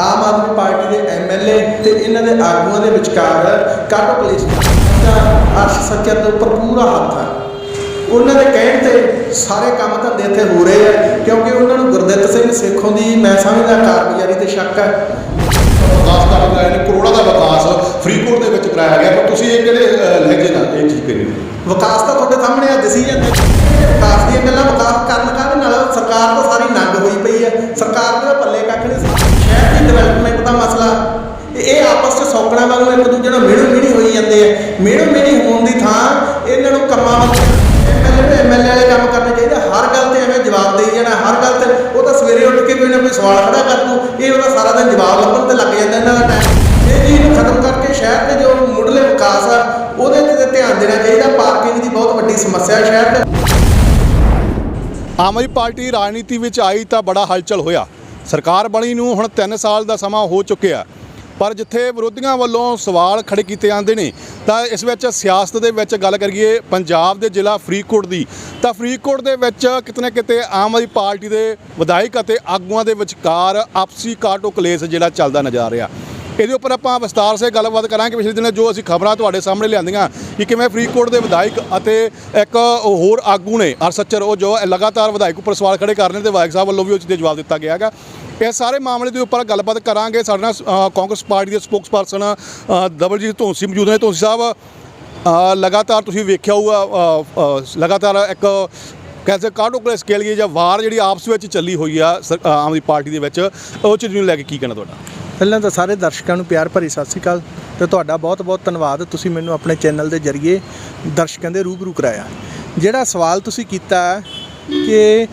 Aam Aadmi party ਦੇ MLA ਤੇ ਇਹਨਾਂ ਦੇ ਆਗੂਆਂ ਦੇ ਵਿਚਕਾਰ ਕਾਟੋ ਕਲੇਸ਼ ਦਾ ਅਰਸ਼ ਸੱਚਰ ਦੇ ਉੱਪਰ ਪੂਰਾ ਹੱਥ ਹੈ। ਉਹਨਾਂ ਦੇ ਕਹਿਣ ਤੇ ਸਾਰੇ ਕੰਮ ਧੰਦੇ ਇੱਥੇ ਹੋ ਰਹੇ ਆ ਕਿਉਂਕਿ ਉਹਨਾਂ ਨੂੰ ਗੁਰਦਿੱਤ ਸਿੰਘ ਸੇਖੋਂ ਦੀ ਮੈਂ ਸਮਝਦਾ ਕਾਰਗੁਜ਼ਾਰੀ ਤੇ ਸ਼ੱਕ ਹੈ। ਵਿਕਾਸ ਕਰਨ ਦਾ ਇਹਨੇ ਕਰੋੜਾਂ ਦਾ ਵਿਕਾਸ ਫਰੀਦਕੋਟ ਦੇ ਵਿੱਚ ਕਰਾਇਆ ਗਿਆ ਪਰ ਤੁਸੀਂ ਇਹ ਕਿਹੜੇ ਅਹ, ਲਹਿਜੇ ਨਾਲ ਇਹ ਚੀਜ਼ ਕਰੀ ਵਿਕਾਸ ਤਾਂ ਤੁਹਾਡੇ ਸਾਹਮਣੇ ਆ ਦਿਸੀ ਜਾਂਦਾ ਵਿਕਾਸ ਦੀਆਂ ਗੱਲਾਂ ਵਿਕਾਸ ਆਪਸ ਵਾਂਗੂ ਇੱਕ ਦੂਜੇ ਨਾਲ ਮਿਹਣੋ ਮਿਹਣੀ ਹੋਈ ਜਾਂਦੇ ਆ। ਮਿਹਣੋ ਮਿਹਣੀ ਹੋਣ ਦੀ ਥਾਂ ਇਹਨਾਂ ਨੂੰ ਕੰਮਾਂ ਵੱਲ ਐਮਐਲਏ ਐਮਐਲਏ ਵਾਲੇ ਕੰਮ ਕਰਨੇ ਚਾਹੀਦੇ ਹਰ ਗੱਲ ਤੇ ਐਵੇਂ ਜਵਾਬ ਦੇਈ ਜਾਣਾ, ਹਰ ਗੱਲ ਤੇ ਉਹ ਤਾਂ ਸਵੇਰੇ ਉੱਠ ਕੇ ਕੋਈ ਨਾ ਕੋਈ ਸਵਾਲ ਖੜਾ ਕਰ ਦੂ ਇਹ ਉਹਦਾ ਸਾਰਾ ਦਿਨ ਜਵਾਬ ਲੱਭਣ ਤੇ ਲੱਗ ਜਾਂਦਾ ਇਹਨਾਂ ਦਾ ਟਾਈਮ ਇਹ ਚੀਜ਼ ਨੂੰ ਖਤਮ ਕਰਕੇ ਸ਼ਹਿਰ ਦੇ ਜੋ ਮੁੱਢਲੇ ਵਿਕਾਸ ਆ, ਉਹਦੇ ਤੇ ਧਿਆਨ ਦੇਣਾ ਚਾਹੀਦਾ। ਪਾਰਕਿੰਗ ਦੀ ਬਹੁਤ ਵੱਡੀ ਸਮੱਸਿਆ ਸ਼ਹਿਰ ਦੇ ਆਮ ਆਦਮੀ ਪਾਰਟੀ ਰਾਜਨੀਤੀ ਵਿੱਚ ਆਈ ਤਾਂ ਬੜਾ ਹਲਚਲ ਹੋਇਆ। ਸਰਕਾਰ ਬਣੀ ਨੂੰ ਹੁਣ 3 ਸਾਲ ਦਾ ਸਮਾਂ ਹੋ ਚੁੱਕਿਆ। ਪਰ ਜਿੱਥੇ ਵਿਰੋਧੀਆਂ ਵੱਲੋਂ ਸਵਾਲ ਖੜੇ ਕੀਤੇ ਜਾਂਦੇ ਨੇ, ਤਾਂ ਇਸ ਵਿੱਚ ਸਿਆਸਤ ਦੇ ਵਿੱਚ ਗੱਲ ਕਰੀਏ ਪੰਜਾਬ ਦੇ ਜ਼ਿਲ੍ਹਾ ਫਰੀਦਕੋਟ ਦੀ, ਤਾਂ ਫਰੀਦਕੋਟ ਦੇ ਵਿੱਚ ਕਿਤੇ ਨਾ ਕਿਤੇ ਆਮ ਆਦਮੀ ਪਾਰਟੀ ਦੇ ਵਿਧਾਇਕ ਅਤੇ ਆਗੂਆਂ ਦੇ ਵਿਚਕਾਰ ਆਪਸੀ ਕਾਟੋ ਕਲੇਸ਼ ਜਿਹੜਾ ਚੱਲਦਾ ਨਜ਼ਰ ਆ ਰਿਹਾ। ਇਹਦੇ ਉੱਪਰ ਆਪਾਂ ਵਿਸਤਾਰ ਸੇ ਗੱਲਬਾਤ ਕਰਾਂਗੇ ਪਿਛਲੇ ਦਿਨ ਜੋ ਅਸੀਂ ਖਬਰਾਂ ਤੁਹਾਡੇ ਸਾਹਮਣੇ ਲਿਆਂਦੀਆਂ ਕਿ ਕਿਵੇਂ ਫਰੀਦਕੋਟ ਦੇ ਵਿਧਾਇਕ ਅਤੇ ਇੱਕ ਹੋਰ ਆਗੂ ਨੇ ਅਰਸੱਚਰ, ਉਹ ਜੋ ਲਗਾਤਾਰ ਵਿਧਾਇਕ ਉੱਪਰ ਸਵਾਲ ਖੜੇ ਕਰ ਰਹੇ ਨੇ ਤੇ ਵਿਧਾਇਕ ਸਾਹਿਬ ਵੱਲੋਂ ਵੀ ਉਸ ਦੇ ਜਵਾਬ ਦਿੱਤਾ ਗਿਆ ਹੈਗਾ। ਇਹ ਸਾਰੇ ਮਾਮਲੇ ਦੇ ਉੱਪਰ ਗੱਲਬਾਤ ਕਰਾਂਗੇ। ਸਾਡੇ ਨਾਲ ਕਾਂਗਰਸ ਪਾਰਟੀ ਦੇ ਸਪੋਕਸਪਰਸਨ ਦਬਲਜੀਤ ਧੌਂਸੀ ਮੌਜੂਦ ਨੇ। ਧੌਂਸੀ ਸਾਹਿਬ ਲਗਾਤਾਰ ਤੁਸੀਂ ਵੇਖਿਆ ਹੋਊਗਾ ਲਗਾਤਾਰ ਇੱਕ ਕੈਸੇ ਕਾਟੋ ਕਲੇਸ ਸਕੇਲ ਲਈਏ ਜਾਂ ਵਾਰ ਜਿਹੜੀ ਆਪਸ ਵਿੱਚ ਚੱਲੀ ਹੋਈ ਆ ਆਮ ਆਦਮੀ ਪਾਰਟੀ ਦੇ ਵਿੱਚ, ਉਹ ਚੀਜ਼ ਨੂੰ ਲੈ ਕੇ ਕੀ ਕਹਿਣਾ ਤੁਹਾਡਾ? ਪਹਿਲਾਂ ਤਾਂ ਸਾਰੇ ਦਰਸ਼ਕਾਂ ਨੂੰ ਪਿਆਰ ਭਰੀ ਸਤਿ ਸ਼੍ਰੀ ਅਕਾਲ ਤੇ ਤੁਹਾਡਾ ਬਹੁਤ-ਬਹੁਤ ਧੰਨਵਾਦ। ਤੁਸੀਂ ਮੈਨੂੰ ਆਪਣੇ ਚੈਨਲ ਦੇ ਜ਼ਰੀਏ ਦਰਸ਼ਕਾਂ ਦੇ ਰੂਬਰੂ ਕਰਾਇਆ। ਜਿਹੜਾ ਸਵਾਲ ਤੁਸੀਂ ਕੀਤਾ ਕਿ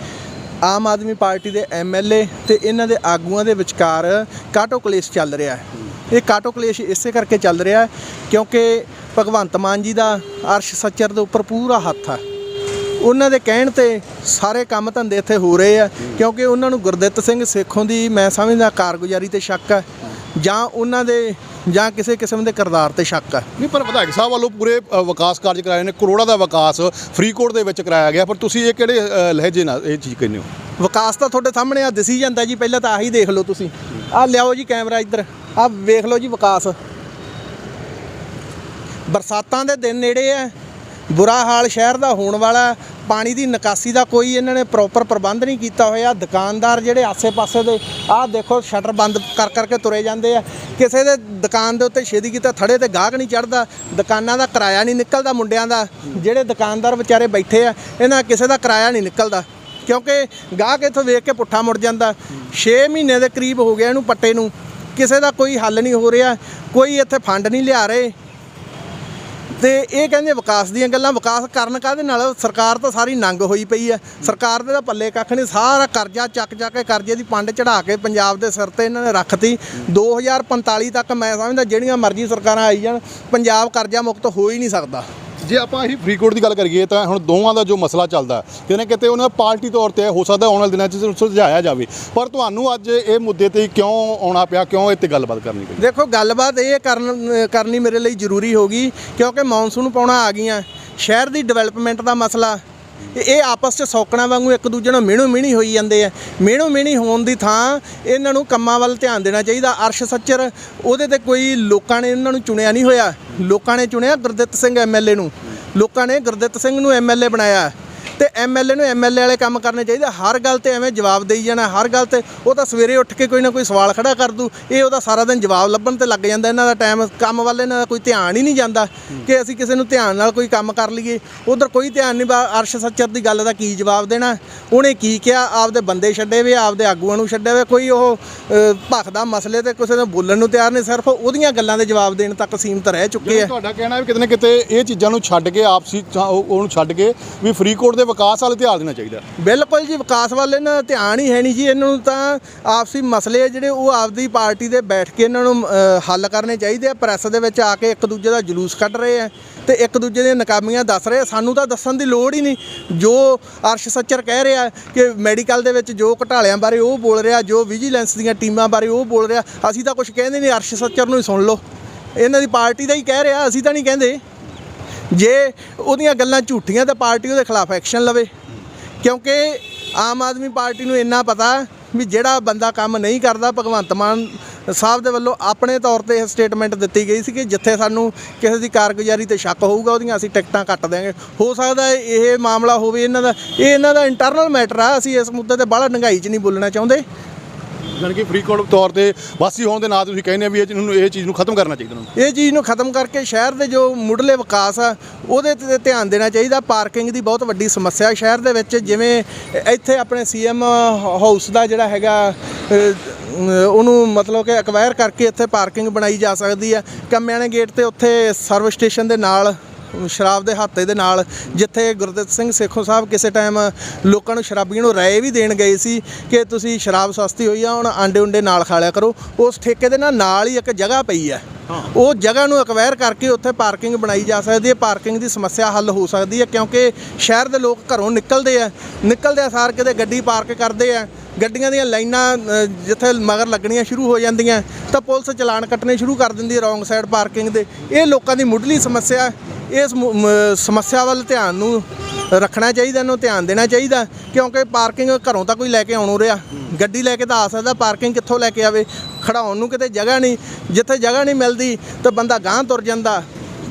ਆਮ ਆਦਮੀ ਪਾਰਟੀ ਦੇ ਐਮਐਲਏ ਤੇ ਇਹਨਾਂ ਦੇ ਆਗੂਆਂ ਦੇ ਵਿਚਕਾਰ ਕਾਟੋ ਕਲੇਸ਼ ਚੱਲ ਰਿਹਾ ਹੈ। ਇਹ ਕਾਟੋ ਕਲੇਸ਼ ਇਸੇ ਕਰਕੇ ਚੱਲ ਰਿਹਾ ਹੈ ਕਿਉਂਕਿ ਭਗਵੰਤ ਮਾਨ ਜੀ ਦਾ ਅਰਸ਼ ਸੱਚਰ ਦੇ ਉੱਪਰ ਪੂਰਾ ਹੱਥ ਹੈ। ਉਹਨਾਂ ਦੇ ਕਹਿਣ ਤੇ ਸਾਰੇ ਕੰਮ ਧੰਦੇ ਇੱਥੇ ਹੋ ਰਹੇ ਆ ਕਿਉਂਕਿ ਉਹਨਾਂ ਨੂੰ ਗੁਰਦਿੱਤ ਸਿੰਘ ਸੇਖੋਂ ਦੀ ਮੈਂ ਸਮਝਦਾ ਕਾਰਗੁਜ਼ਾਰੀ ਤੇ ਸ਼ੱਕ ਹੈ ਜਾਂ ਉਹਨਾਂ ਦੇ ਜਾਂ ਕਿਸੇ ਕਿਸਮ ਦੇ ਕਿਰਦਾਰ ਤੇ ਸ਼ੱਕ ਹੈ? ਨਹੀਂ ਪਰ ਵਿਧਾਇਕ ਸਾਹਿਬ ਵੱਲੋਂ ਪੂਰੇ ਅ, ਵਿਕਾਸ ਕਾਰਜ ਕਰਾਏ ਨੇ ਕਰੋੜਾਂ ਦਾ ਵਿਕਾਸ ਫਰੀਦਕੋਟ ਦੇ ਵਿੱਚ ਕਰਾਇਆ ਗਿਆ ਪਰ ਤੁਸੀਂ ਇਹ ਕਿਹੜੇ ਅ, ਲਹਿਜੇ ਨਾਲ ਇਹ ਚੀਜ਼ ਕਹਿੰਦੇ ਹੋ? ਵਿਕਾਸ ਤਾਂ ਤੁਹਾਡੇ ਸਾਹਮਣੇ ਆ ਦਿਸੀ ਜਾਂਦਾ ਜੀ ਪਹਿਲਾਂ ਤਾਂ ਆਹੀ ਦੇਖ ਲਓ ਤੁਸੀਂ। ਆਹ ਲਿਆਓ ਜੀ ਕੈਮਰਾ ਇੱਧਰ ਆਹ ਵੇਖ ਲਓ ਜੀ ਵਿਕਾਸ। ਬਰਸਾਤਾਂ ਦੇ ਦਿਨ ਨੇੜੇ ਆ ਬੁਰਾ ਹਾਲ ਸ਼ਹਿਰ ਦਾ ਹੋਣ ਵਾਲਾ। ਪਾਣੀ ਦੀ ਨਿਕਾਸੀ ਦਾ ਕੋਈ ਇਹਨਾਂ ਨੇ ਪ੍ਰੋਪਰ ਪ੍ਰਬੰਧ ਨਹੀਂ ਕੀਤਾ ਹੋਇਆ। ਦੁਕਾਨਦਾਰ ਜਿਹੜੇ ਆਸੇ-ਪਾਸੇ ਦੇ, ਆਹ ਦੇਖੋ, ਸ਼ਟਰ ਬੰਦ ਕਰ ਕਰਕੇ ਤੁਰੇ ਜਾਂਦੇ ਆ। ਕਿਸੇ ਦੇ ਦੁਕਾਨ ਦੇ ਉੱਤੇ ਛੇਦੀ ਕੀਤਾ, ਥੜੇ ਤੇ ਗਾਹਕ ਨਹੀਂ ਚੜਦਾ ਦੁਕਾਨਾਂ ਦਾ ਕਿਰਾਇਆ ਨਹੀਂ ਨਿਕਲਦਾ ਮੁੰਡਿਆਂ ਦਾ। ਜਿਹੜੇ ਦੁਕਾਨਦਾਰ ਵਿਚਾਰੇ ਬੈਠੇ ਆ, ਇਹਨਾਂ ਕਿਸੇ ਦਾ ਕਿਰਾਇਆ ਨਹੀਂ ਨਿਕਲਦਾ। ਕਿਉਂਕਿ ਗਾਹਕ ਇੱਥੋਂ ਵੇਖ ਕੇ ਪੁੱਠਾ ਮੁੜ ਜਾਂਦਾ। 6 ਮਹੀਨੇ ਦੇ ਕਰੀਬ ਹੋ ਗਿਆ ਇਹਨੂੰ ਪੱਟੇ ਨੂੰ। ਕਿਸੇ ਦਾ ਕੋਈ ਹੱਲ ਨਹੀਂ ਹੋ ਰਿਹਾ। ਕੋਈ ਇੱਥੇ ਫੰਡ ਨਹੀਂ ਲਿਆ ਰਹੇ। ਤੇ ਇਹ ਕਹਿੰਦੇ ਵਿਕਾਸ ਦੀਆਂ ਗੱਲਾਂ, ਵਿਕਾਸ ਕਰਨ ਕਾਹਦੇ ਨਾਲ? ਸਰਕਾਰ ਤਾਂ ਸਾਰੀ ਨੰਗ ਹੋਈ ਪਈ ਹੈ। ਸਰਕਾਰ ਦੇ ਤਾਂ ਪੱਲੇ ਕੱਖ ਨਹੀਂ, ਸਾਰਾ ਕਰਜ਼ਾ ਚੱਕ ਚੱਕ ਕੇ ਕਰਜ਼ੇ ਦੀ ਪੰਡ ਚੜਾ ਕੇ ਪੰਜਾਬ ਦੇ ਸਿਰ ਤੇ ਇਹਨਾਂ ਨੇ ਰੱਖਤੀ। 2045 ਤੱਕ ਮੈਂ ਸਮਝਦਾ ਜਿਹੜੀਆਂ ਮਰਜ਼ੀ ਸਰਕਾਰਾਂ ਆਈ ਜਾਣ, ਪੰਜਾਬ ਕਰਜ਼ਾ ਮੁਕਤ ਹੋ ਹੀ ਨਹੀਂ ਸਕਦਾ। ਜੇ ਆਪਾਂ ਅਸੀਂ ਫਰੀਦਕੋਟ ਦੀ ਗੱਲ ਕਰੀਏ ਤਾਂ ਹੁਣ ਦੋਵਾਂ ਦਾ ਜੋ ਮਸਲਾ ਚੱਲਦਾ ਕਿਤੇ ਨਾ ਕਿਤੇ ਉਹਨਾਂ ਪਾਰਟੀ ਤੌਰ ਤੇ ਹੋ ਸਕਦਾ ਆਉਣ ਵਾਲੇ ਦਿਨਾਂ 'ਚ ਸੁਲਝਾਇਆ ਜਾਵੇ। ਪਰ ਤੁਹਾਨੂੰ ਅੱਜ ਇਹ ਮੁੱਦੇ ਤੇ ਕਿਉਂ ਆਉਣਾ ਪਿਆ, ਕਿਉਂ ਇਹ ਤੇ ਗੱਲਬਾਤ ਕਰਨੀ ਪਈ? ਦੇਖੋ, ਗੱਲਬਾਤ ਇਹ ਕਰਨ, ਕਰਨੀ ਮੇਰੇ ਲਈ ਜ਼ਰੂਰੀ ਹੋ ਗਈ ਕਿਉਂਕਿ ਮੌਨਸੂਨ ਪਾਉਣਾ ਆ ਗਈਆਂ। ਸ਼ਹਿਰ ਦੀ ਡਿਵੈਲਪਮੈਂਟ ਦਾ ਮਸਲਾ ਇਹ- ਆਪਸ 'ਚ ਸੌਕਣਾ ਵਾਂਗੂ ਇੱਕ ਦੂਜੇ ਨਾਲ ਮਿਹਣੋ ਮਿਹਣੀ ਹੋਈ ਜਾਂਦੇ ਆ। ਮਿਹਣੋ ਮਿਹਣੀ ਹੋਣ ਦੀ ਥਾਂ ਇਹਨਾਂ ਨੂੰ ਕੰਮਾਂ ਵੱਲ ਧਿਆਨ ਦੇਣਾ ਚਾਹੀਦਾ। ਅਰਸ਼ ਸੱਚਰ, ਉਹਦੇ ਤੇ ਕੋਈ ਲੋਕਾਂ ਨੇ ਇਹਨਾਂ ਨੂੰ ਚੁਣਿਆ ਨਹੀਂ ਹੋਇਆ। ਲੋਕਾਂ ਨੇ ਚੁਣਿਆ ਗੁਰਦਿੱਤ ਸਿੰਘ ਐਮਐਲਏ ਨੂੰ। ਲੋਕਾਂ ਨੇ ਗੁਰਦਿੱਤ ਸਿੰਘ ਨੂੰ ਐਮਐਲਏ ਬਣਾਇਆ। ਤੇ ਐਮਐਲਏ ਨੂੰ ਐਮਐਲਏ ਵਾਲੇ ਕੰਮ ਕਰਨੇ ਚਾਹੀਦੇ। ਹਰ ਗੱਲ ਤੇ ਐਵੇਂ ਜਵਾਬ ਦੇਈ ਜਾਣਾ ਹਰ ਗੱਲ ਤੇ ਉਹ ਤਾਂ ਸਵੇਰੇ ਉੱਠ ਕੇ ਕੋਈ ਨਾ ਕੋਈ ਸਵਾਲ ਖੜਾ ਕਰ ਦੂ। ਇਹ ਉਹਦਾ ਸਾਰਾ ਦਿਨ ਜਵਾਬ ਲੱਭਣ ਤੇ ਲੱਗ ਜਾਂਦਾ ਇਹਨਾਂ ਦਾ ਟਾਈਮ ਕੰਮ ਵੱਲ ਇਹਨਾਂ ਦਾ ਕੋਈ ਧਿਆਨ ਹੀ ਨਹੀਂ ਜਾਂਦਾ ਕਿ ਅਸੀਂ ਕਿਸੇ ਨੂੰ ਧਿਆਨ ਨਾਲ ਕੋਈ ਕੰਮ ਕਰ ਲਈਏ। ਉਧਰ ਕੋਈ ਧਿਆਨ ਨਹੀਂ ਅਰਸ਼ ਸੱਚਰ ਦੀ ਗੱਲ ਦਾ ਕੀ ਜਵਾਬ ਦੇਣਾ? ਉਹਨੇ ਕੀ ਕਿਹਾ? ਆਪਦੇ ਬੰਦੇ ਛੱਡੇ ਵੇ ਆਪਦੇ ਆਗੂਆਂ ਨੂੰ ਛੱਡੇ ਵੇ ਕੋਈ ਉਹ ਭਖਦਾ ਮਸਲੇ ਤੇ ਕਿਸੇ ਨੂੰ ਬੋਲਣ ਨੂੰ ਤਿਆਰ ਨਹੀਂ ਸਿਰਫ ਉਹਦੀਆਂ ਗੱਲਾਂ ਦੇ ਜਵਾਬ ਦੇਣ ਤੱਕ ਸੀਮਤ ਰਹਿ ਚੁੱਕੇ ਆ। ਤੁਹਾਡਾ ਕਹਿਣਾ ਵੀ ਕਿਤੇ ਨਾ ਕਿਤੇ ਇਹ ਚੀਜ਼ਾਂ ਨੂੰ ਛੱਡ ਕੇ ਆਪਸੀ ਉਹਨੂੰ ਛੱਡ ਕੇ ਵੀ ਫਰੀਦਕੋਟ ਦੇ ਵਿਕਾਸ ਵੱਲ ਧਿਆਨ ਦੇਣਾ ਚਾਹੀਦਾ। ਬਿਲਕੁਲ ਜੀ ਵਿਕਾਸ ਵੱਲ ਇਹਨਾਂ ਦਾ ਧਿਆਨ ਹੀ ਹੈ ਨਹੀਂ ਜੀ। ਇਹਨਾਂ ਨੂੰ ਤਾਂ ਆਪਸੀ ਮਸਲੇ ਆ ਜਿਹੜੇ ਉਹ ਆਪਦੀ ਪਾਰਟੀ ਦੇ ਬੈਠ ਕੇ ਇਹਨਾਂ ਨੂੰ ਅ, ਹੱਲ ਕਰਨੇ ਚਾਹੀਦੇ ਆ। ਪ੍ਰੈਸ ਦੇ ਵਿੱਚ ਆ ਕੇ ਇੱਕ ਦੂਜੇ ਦਾ ਜਲੂਸ ਕੱਢ ਰਹੇ ਆ ਤੇ ਇੱਕ ਦੂਜੇ ਦੀਆਂ ਨਕਾਮੀਆਂ ਦੱਸ ਰਹੇ ਆ। ਸਾਨੂੰ ਤਾਂ ਦੱਸਣ ਦੀ ਲੋੜ ਹੀ ਨਹੀਂ। ਜੋ ਅਰਸ਼ ਸੱਚਰ ਕਹਿ ਰਿਹਾ ਕਿ ਮੈਡੀਕਲ ਦੇ ਵਿੱਚ ਜੋ ਘਟਾਲਿਆਂ ਬਾਰੇ ਉਹ ਬੋਲ ਰਿਹਾ ਜੋ ਵਿਜੀਲੈਂਸ ਦੀਆਂ ਟੀਮਾਂ ਬਾਰੇ ਉਹ ਬੋਲ ਰਿਹਾ ਅਸੀਂ ਤਾਂ ਕੁਝ ਕਹਿੰਦੇ ਨਹੀਂ। ਅਰਸ਼ ਸੱਚਰ ਨੂੰ ਹੀ ਸੁਣ ਲਓ। ਇਹਨਾਂ ਦੀ ਪਾਰਟੀ ਦਾ ਹੀ ਕਹਿ ਰਿਹਾ ਅਸੀਂ ਤਾਂ ਨਹੀਂ ਕਹਿੰਦੇ। ਜੇ ਉਹਦੀਆਂ ਗੱਲਾਂ ਝੂਠੀਆਂ ਤਾਂ ਪਾਰਟੀ ਉਹਦੇ ਖਿਲਾਫ ਐਕਸ਼ਨ ਲਵੇ। ਕਿਉਂਕਿ ਆਮ ਆਦਮੀ ਪਾਰਟੀ ਨੂੰ ਇੰਨਾ ਪਤਾ ਵੀ ਜਿਹੜਾ ਬੰਦਾ ਕੰਮ ਨਹੀਂ ਕਰਦਾ, ਭਗਵੰਤ ਮਾਨ ਸਾਹਿਬ ਦੇ ਵੱਲੋਂ ਆਪਣੇ ਤੌਰ ਤੇ ਇਹ ਸਟੇਟਮੈਂਟ ਦਿੱਤੀ ਗਈ ਸੀ ਕਿ ਜਿੱਥੇ ਸਾਨੂੰ ਕਿਸੇ ਦੀ ਕਾਰਗੁਜ਼ਾਰੀ ਤੇ ਸ਼ੱਕ ਹੋਊਗਾ, ਉਹਦੀਆਂ ਅਸੀਂ ਟਿਕਟਾਂ ਕੱਟ ਦਿਆਂਗੇ। ਹੋ ਸਕਦਾ ਇਹ ਮਾਮਲਾ ਹੋਵੇ ਇਹਨਾਂ ਦਾ, ਇਹ ਇਹਨਾਂ ਦਾ ਇੰਟਰਨਲ ਮੈਟਰ ਆ, ਅਸੀਂ ਇਸ ਮੁੱਦੇ ਤੇ ਬਾਹਲਾ ਡੰਗਾਈ 'ਚ ਨਹੀਂ ਬੋਲਣਾ ਚਾਹੁੰਦੇ। ਜਾਣੀ ਕਿ ਫਰੀਦਕੋਟ ਤੌਰ ਤੇ ਵਾਸੀ ਹੋਣ ਦੇ ਨਾਲ ਤੁਸੀਂ ਕਹਿੰਦੇ ਆ ਵੀ ਇਹ ਚੀਜ਼ ਨੂੰ ਇਹ ਚੀਜ਼ ਨੂੰ ਖਤਮ ਕਰਨਾ ਚਾਹੀਦਾ ਨੂੰ। ਇਹ ਚੀਜ਼ ਨੂੰ ਖਤਮ ਕਰਕੇ ਸ਼ਹਿਰ ਦੇ ਜੋ ਮੁੱਢਲੇ ਵਿਕਾਸ ਆ, ਉਹਦੇ ਤੇ ਧਿਆਨ ਦੇਣਾ ਚਾਹੀਦਾ। ਪਾਰਕਿੰਗ ਦੀ ਬਹੁਤ ਵੱਡੀ ਸਮੱਸਿਆ ਸ਼ਹਿਰ ਦੇ ਵਿੱਚ, ਜਿਵੇਂ ਇੱਥੇ ਆਪਣੇ ਸੀਐਮ ਹਾਊਸ ਦਾ ਜਿਹੜਾ ਹੈਗਾ ਉਹਨੂੰ ਮਤਲਬ ਕਿ ਅਕਵਾਇਰ ਕਰਕੇ ਇੱਥੇ ਪਾਰਕਿੰਗ ਬਣਾਈ ਜਾ ਸਕਦੀ ਹੈ। ਕੰਮਿਆਣੇ ਗੇਟ ਤੇ ਉੱਥੇ ਸਰਵਿਸ ਸਟੇਸ਼ਨ ਦੇ ਨਾਲ ਸ਼ਰਾਬ ਦੇ ਹਾਤੇ ਦੇ ਨਾਲ ਜਿੱਥੇ ਗੁਰਦਿੱਤ ਸਿੰਘ ਸੇਖੋਂ ਸਾਹਿਬ ਕਿਸੇ ਟਾਈਮ ਲੋਕਾਂ ਨੂੰ ਸ਼ਰਾਬੀਆਂ ਨੂੰ ਰਾਏ ਵੀ ਦੇਣ ਗਏ ਸੀ ਕਿ ਤੁਸੀਂ ਸ਼ਰਾਬ ਸਸਤੀ ਹੋਈ ਆ ਹੁਣ ਆਂਡੇ ਉਂਡੇ ਨਾਲ ਖਾ ਲਿਆ ਕਰੋ। ਉਸ ਠੇਕੇ ਦੇ ਨਾਲ ਨਾਲ ਹੀ ਇੱਕ ਜਗ੍ਹਾ ਪਈ ਹੈ। ਉਹ ਜਗ੍ਹਾ ਨੂੰ ਅਕਵਾਇਰ ਕਰਕੇ ਉੱਥੇ ਪਾਰਕਿੰਗ ਬਣਾਈ ਜਾ ਸਕਦੀ ਹੈ। ਪਾਰਕਿੰਗ ਦੀ ਸਮੱਸਿਆ ਹੱਲ ਹੋ ਸਕਦੀ ਹੈ ਕਿਉਂਕਿ ਸ਼ਹਿਰ ਦੇ ਲੋਕ ਘਰੋਂ ਨਿਕਲਦੇ ਆ। ਨਿਕਲਦੇ ਆ ਸਾਰ ਕਿਤੇ ਗੱਡੀ ਪਾਰਕ ਕਰਦੇ ਆ। ਗੱਡੀਆਂ ਦੀਆਂ ਲਾਈਨਾਂ ਜਿੱਥੇ ਮਗਰ ਲੱਗਣੀਆਂ ਸ਼ੁਰੂ ਹੋ ਜਾਂਦੀਆਂ। ਤਾਂ ਪੁਲਿਸ ਚਲਾਨ ਕੱਟਣੇ ਸ਼ੁਰੂ ਕਰ ਦਿੰਦੀ ਹੈ ਰੋਂਗ ਸਾਈਡ ਪਾਰਕਿੰਗ ਦੇ। ਇਹ ਲੋਕਾਂ ਦੀ ਮੁੱਢਲੀ ਸਮੱਸਿਆ। ਇਸ ਸਮੱਸਿਆ ਵੱਲ ਧਿਆਨ ਨੂੰ ਰੱਖਣਾ ਚਾਹੀਦਾ, ਇਹਨੂੰ ਧਿਆਨ ਦੇਣਾ ਚਾਹੀਦਾ, ਕਿਉਂਕਿ ਪਾਰਕਿੰਗ ਘਰੋਂ ਤਾਂ ਕੋਈ ਲੈ ਕੇ ਆਉਣ ਰਿਹਾ। ਗੱਡੀ ਲੈ ਕੇ ਤਾਂ ਆ ਸਕਦਾ ਪਾਰਕਿੰਗ ਕਿੱਥੋਂ ਲੈ ਕੇ ਆਵੇ? ਖੜਾਉਣ ਨੂੰ ਕਿਤੇ ਜਗ੍ਹਾ ਨਹੀਂ, ਜਿੱਥੇ ਜਗ੍ਹਾ ਨਹੀਂ ਮਿਲਦੀ, ਤਾਂ ਬੰਦਾ ਗਾਂਹ ਤੁਰ ਜਾਂਦਾ।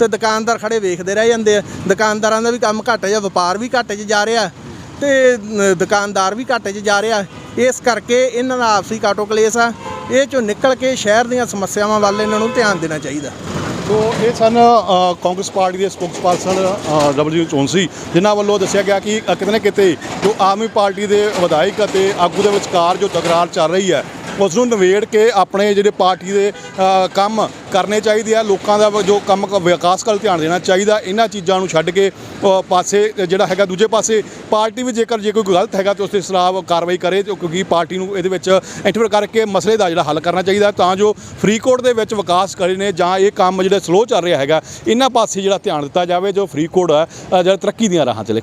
ਤੇ ਦੁਕਾਨਦਾਰ ਖੜੇ ਵੇਖਦੇ ਰਹਿ ਜਾਂਦੇ ਆ। ਦੁਕਾਨਦਾਰਾਂ ਦਾ ਵੀ ਕੰਮ ਘੱਟ ਜਾਂ ਵਪਾਰ ਵੀ ਘਾਟੇ 'ਚ ਜਾ ਰਿਹਾ। ਤੇ ਦੁਕਾਨਦਾਰ ਵੀ ਘਾਟੇ 'ਚ ਜਾ ਰਿਹਾ। ਇਸ ਕਰਕੇ ਇਹਨਾਂ ਦਾ ਆਪਸੀ ਕਾਟੋ ਕਲੇਸ਼ ਆ। ਇਹ ਚੋਂ ਨਿਕਲ ਕੇ ਸ਼ਹਿਰ ਦੀਆਂ ਸਮੱਸਿਆਵਾਂ ਵੱਲ ਇਹਨਾਂ ਨੂੰ ਧਿਆਨ ਦੇਣਾ ਚਾਹੀਦਾ। ਸੋ ਇਹ ਸਨ ਕਾਂਗਰਸ ਪਾਰਟੀ ਦੇ ਸਪੋਕਸਪਰਸਨ ਡਬਲਯੂ ਚੌਂਸੀ ਜਿਨ੍ਹਾਂ ਵੱਲੋਂ ਦੱਸਿਆ ਗਿਆ ਕਿ ਕਿਤੇ ਨਾ ਕਿਤੇ ਜੋ ਆਦਮੀ ਪਾਰਟੀ ਦੇ ਵਿਧਾਇਕ ਅਤੇ ਆਗੂ ਦੇ ਵਿਚਕਾਰ ਜੋ ਤਕਰਾਰ ਚੱਲ ਰਹੀ ਹੈ ਉਸ ਨੂੰ ਨਿਬੇੜ ਕੇ ਆਪਣੇ ਜਿਹੜੇ ਪਾਰਟੀ ਦੇ ਕੰਮ ਕਰਨੇ ਚਾਹੀਦੇ ਆ, ਲੋਕਾਂ ਦਾ ਜੋ ਕੰਮ ਕ- ਵਿਕਾਸ ਵੱਲ ਧਿਆਨ ਦੇਣਾ ਚਾਹੀਦਾ, ਇਹਨਾਂ ਚੀਜ਼ਾਂ ਨੂੰ ਛੱਡ ਕੇ ਪਾਸੇ ਜਿਹੜਾ ਹੈਗਾ ਦੂਜੇ ਪਾਸੇ, ਪਾਰਟੀ ਵੀ ਜੇਕਰ ਜੇ ਕੋਈ ਗਲਤ ਹੈਗਾ ਤੇ ਉਸ ਦੇ ਖਿਲਾਫ ਕਾਰਵਾਈ ਕਰੇ ਕਿਉਂਕਿ ਪਾਰਟੀ ਨੂੰ ਇਹਦੇ ਵਿੱਚ ਇੰਟਰਫੇਅਰ ਕਰਕੇ ਮਸਲੇ ਦਾ ਜਿਹੜਾ ਹੱਲ ਕਰਨਾ ਚਾਹੀਦਾ, ਤਾਂ ਜੋ ਫਰੀਦਕੋਟ ਦੇ ਵਿੱਚ ਵਿਕਾਸ ਕਰੇ ਨੇ, ਜਾਂ ਇਹ ਕੰਮ ਜਿਹੜਾ ਸਲੋ ਚੱਲ ਰਿਹਾ ਹੈਗਾ, ਇਹਨਾਂ ਪਾਸੇ ਜਿਹੜਾ ਧਿਆਨ ਦਿੱਤਾ ਜਾਵੇ, ਜੋ ਫਰੀਦਕੋਟ ਹੈ ਜਿਹੜਾ ਤਰੱਕੀ ਦੀਆਂ ਰਾਹਾਂ 'ਚ ਲਿਖਿਆ